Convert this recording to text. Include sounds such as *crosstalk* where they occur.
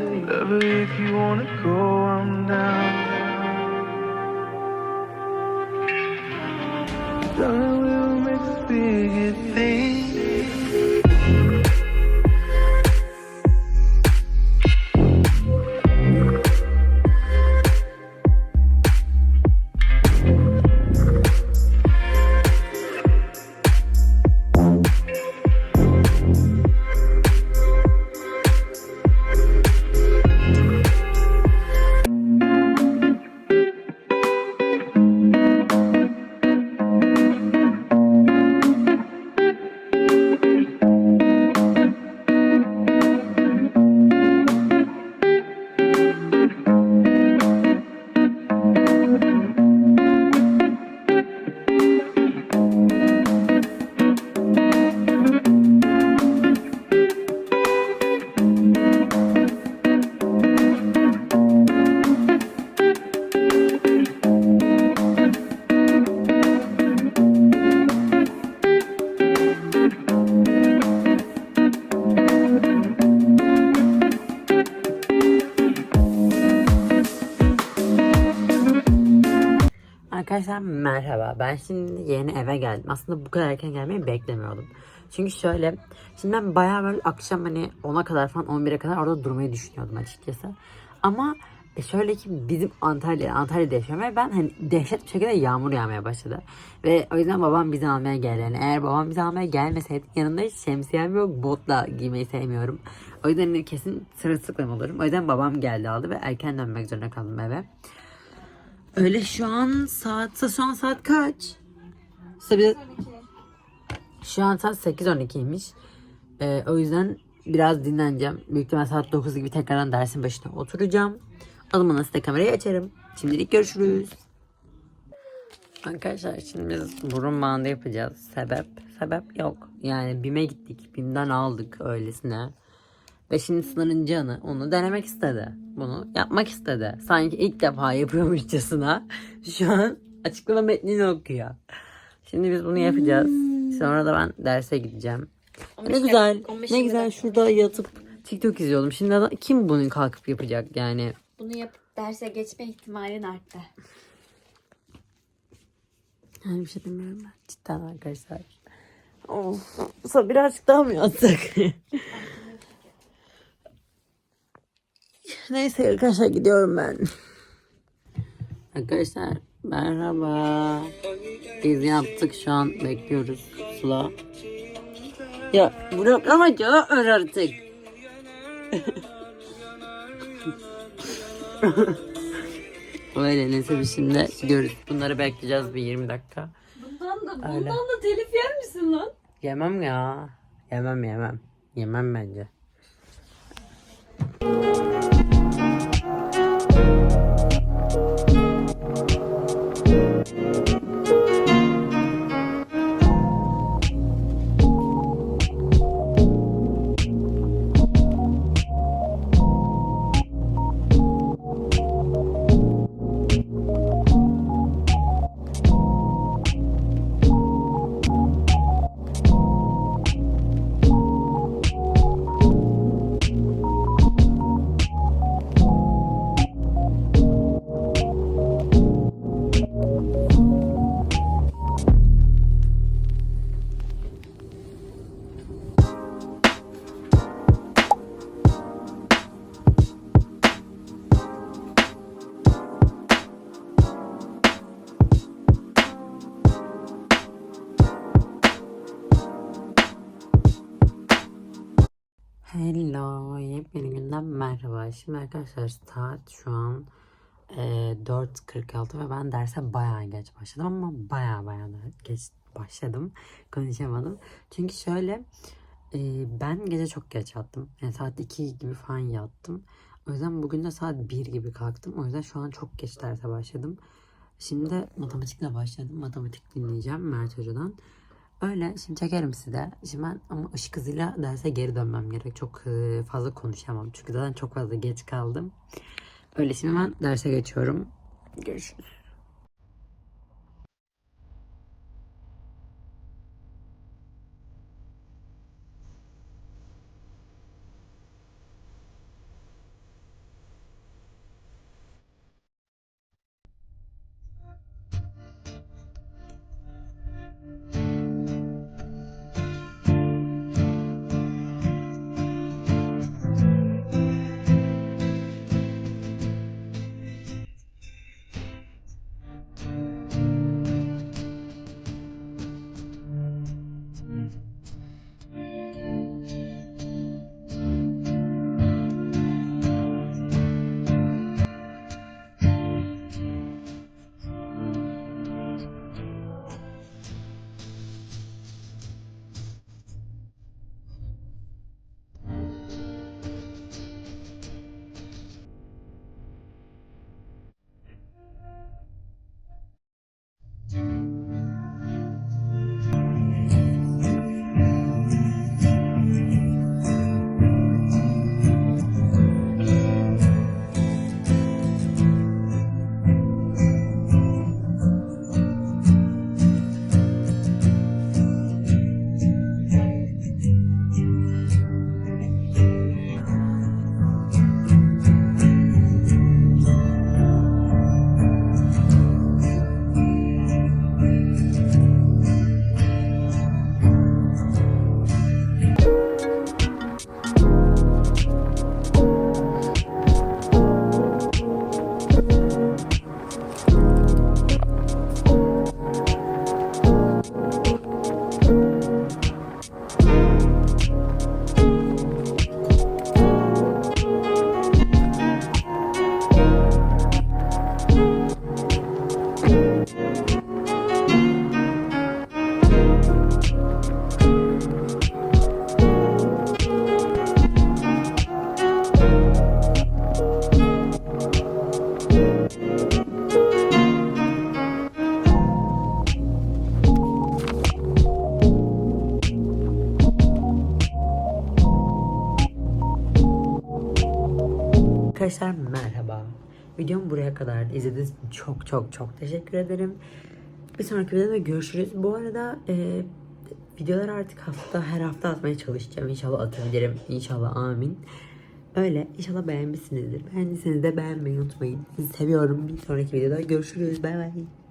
lover, if you wanna go, I'm down. Darling, Arkadaşlar merhaba. Ben şimdi yeni eve geldim. Aslında bu kadar erken gelmeyi beklemiyordum. Çünkü şöyle, şimdi ben bayağı böyle akşam hani 10'a kadar falan 11'e kadar orada durmayı düşünüyordum açıkçası. Ama e, şöyle ki bizim Antalya, Antalya'da yaşıyorum ve ben hani dehşet bir şekilde yağmur yağmaya başladı. Ve o yüzden babam bizi almaya geldi. Yani eğer babam bizi almaya gelmeseydi yanında hiç şemsiyem yok. Botla giymeyi sevmiyorum. O yüzden hani kesin sırılsıklam olurum. O yüzden babam geldi aldı ve erken dönmek zorunda kaldım eve. Öyle şu an saat şu an saat kaç? Şu an saat 8.12'ymiş. Ee, o yüzden biraz dinleneceğim. Büyük ihtimal saat 9 gibi tekrardan dersin başına oturacağım. O zaman size kamerayı açarım. Şimdilik görüşürüz. Arkadaşlar şimdi biz burun bandı yapacağız. Sebep? Sebep yok. Yani BİM'e gittik. BİM'den aldık öylesine. Ve şimdi Sınır'ın canı onu denemek istedi. Bunu yapmak istedi. Sanki ilk defa yapıyormuşçasına. *laughs* Şu an açıklama metnini okuyor. Şimdi biz bunu yapacağız. Sonra da ben derse gideceğim. Ne güzel. Ne güzel şurada yatıp TikTok izliyordum. Şimdi adam- kim bunu kalkıp yapacak yani? Bunu yapıp derse geçme ihtimalin arttı. Yani bir şey demiyorum ben. Cidden arkadaşlar. Of. Birazcık daha mı yatsak? *laughs* Neyse arkadaşlar gidiyorum ben. Arkadaşlar merhaba. Biz yaptık şu an bekliyoruz Sıla. Ya bırak ama cevap ver artık. *laughs* Öyle neyse biz şimdi gidiyoruz. Bunları bekleyeceğiz bir 20 dakika. Bundan da Öyle. bundan da telif yer misin lan? Yemem ya. Yemem yemem. Yemem bence. Merhaba. Şimdi arkadaşlar saat şu an e, 4.46 ve ben derse bayağı geç başladım ama bayağı bayağı geç başladım. Konuşamadım. Çünkü şöyle e, ben gece çok geç yattım. Yani saat 2 gibi falan yattım. O yüzden bugün de saat 1 gibi kalktım. O yüzden şu an çok geç derse başladım. Şimdi matematikle başladım. Matematik dinleyeceğim Mert Hoca'dan. Öyle şimdi çekerim size. Şimdi ben ama ışık hızıyla derse geri dönmem gerek. Çok e, fazla konuşamam. Çünkü zaten çok fazla geç kaldım. Öyle şimdi ben derse geçiyorum. Görüşürüz. Videom buraya kadardı. İzlediğiniz için çok çok çok teşekkür ederim. Bir sonraki videoda görüşürüz. Bu arada e, videolar artık hafta her hafta atmaya çalışacağım. İnşallah atabilirim. İnşallah amin. Öyle. İnşallah beğenmişsinizdir. Beğendiyseniz de beğenmeyi unutmayın. Sizi seviyorum. Bir sonraki videoda görüşürüz. Bay bay.